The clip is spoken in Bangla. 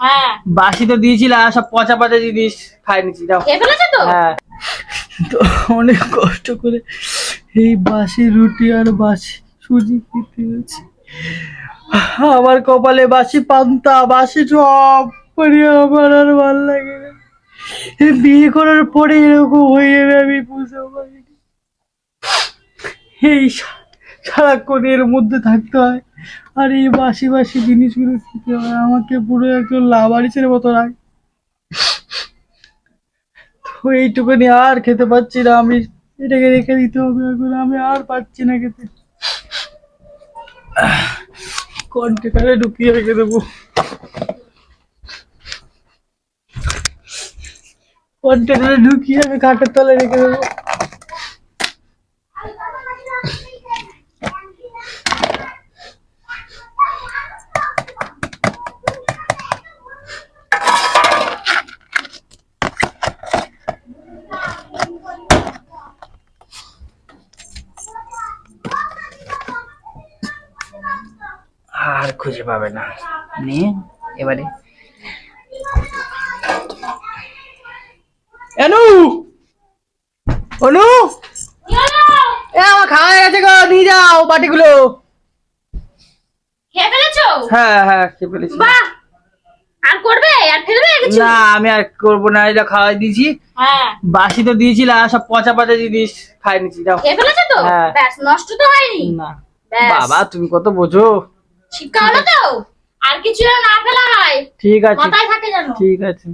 হ্যাঁ। বাসি তো দিয়েছিল আর সব পচা পচা জিনিস খাই নিচ্ছি যাও। তো? হ্যাঁ। তো অনেক কষ্ট করে এই বাসি রুটি আর বাসি সুজি খেতে হয়েছে। আমার কপালে বাসি পান্তা বাসি চপ করে আমার আর ভালো লাগে না। বিয়ে করার পরে এরকম হয়ে যাবে আমি বুঝতে পারিনি। এই সারাক্ষণ এর মধ্যে থাকতে হয়। আর এই বাসি বাসি জিনিসগুলো খেতে হয় আমাকে পুরো একজন লাভারিসের মতো লাগে তো এইটুকুনি আর খেতে পাচ্ছি না, আমি এটাকে রেখে দিতে হবে এখন আমি আর পাচ্ছি না খেতে। কন্টেনারে ঢুকিয়ে রেখে দেবো। কন্টেনারে ঢুকিয়ে আমি কাঠের তলায় রেখে দেবো। আর খুঁজে পাবে না। নিয়ে এবারে। অনু অনু! এ আমার খাওয়া হয়ে গেছে গো নিয়ে যাও বাটিগুলো। খেয়ে ফেলেছো? হ্যাঁ হ্যাঁ খেয়ে ফেলেছি। বাহ! আর করবে? আর ফেলবে কিছু? না আমি আর করব না এটা খাওয়াই দিয়েছি। হ্যাঁ। বাসি তো দিয়েছিল আর সব পচা পচা জিনিস খাই নিচ্ছি যাও। খেয়ে ফেলেছো তো। ব্যাস নষ্ট তো হয়নি। না। বাবা তুমি কত বোঝো। শিক্ষা হলো তো আর কিছু না ফেলা হয়। ঠিক আছে। মাথায় থাকে জানো ঠিক আছে।